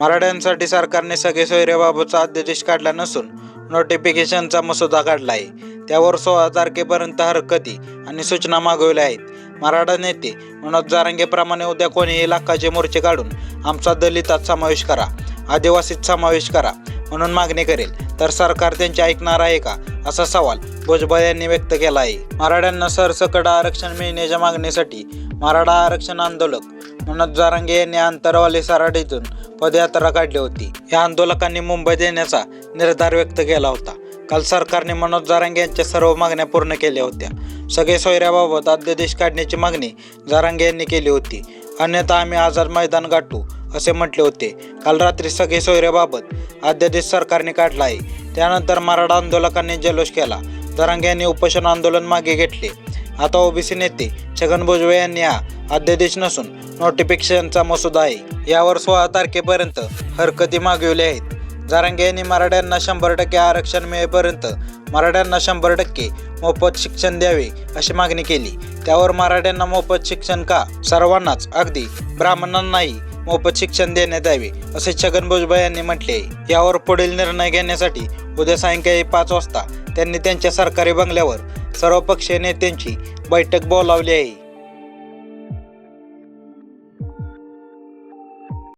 मराठ्यांसाठी सरकारने सगळे सोयऱ्याबाबतचा अध्यादेश काढला नसून नोटिफिकेशनचा मसुदा काढला आहे त्यावर सोळा तारखेपर्यंत हरकती आणि सूचना मागवल्या आहेत. मराठा नेते मनोज जारंगेप्रमाणे उद्या कोणीही लाखाचे मोर्चे काढून आमचा दलितात समावेश करा आदिवासीत समावेश करा म्हणून मागणी करेल. तर सरकार त्यांचे ऐकणार आहे का? असा सवाल भुजबळ यांनी व्यक्त केला आहे मराठ्यांना सरसकट आरक्षण मिळण्याच्या मागणीसाठी मराठा आरक्षण आंदोलक मनोज जारांगे यांनी आंतरवाली सराडीतून पदयात्रा काढली होती. या आंदोलकांनी मुंबईत येण्याचा निर्धार व्यक्त केला होता. काल सरकारने मनोज जारांगे यांच्या सर्व मागण्या पूर्ण केल्या होत्या. सगळे सोयऱ्याबाबत अध्यादेश काढण्याची मागणी जारांगे यांनी केली होती. अन्यथा आम्ही आझाद मैदान गाठू असे म्हटले होते. काल रात्री सगळे सोयऱ्याबाबत अध्यादेश सरकारने काढला आहे. त्यानंतर मराठा आंदोलकांनी जल्लोष केला. जरांगे यांनी उपोषण आंदोलन मागे घेतले. आता ओबीसी नेते छगन भुजबळ यांनी हा अध्यादेश नसून नोटिफिकेशनचा मसुदा आहे. यावर सोळा तारखेपर्यंत हरकती मागवल्या आहेत. जारंगे यांनी मराठ्यांना शंभर टक्के आरक्षण मिळेपर्यंत मराठ्यांना शंभर टक्के मोफत शिक्षण द्यावे अशी मागणी केली. त्यावर मराठ्यांना मोफत शिक्षण का? सर्वांनाच. अगदी ब्राह्मणांनाही मोफत शिक्षण देण्यात यावे असे छगन भुजबळ यांनी म्हटले यावर पुढील निर्णय घेण्यासाठी उद्या सायंकाळी पाच वाजता त्यांनी त्यांच्या सरकारी बंगल्यावर सर्वपक्षीय नेत्यांची बैठक बोलावली आहे.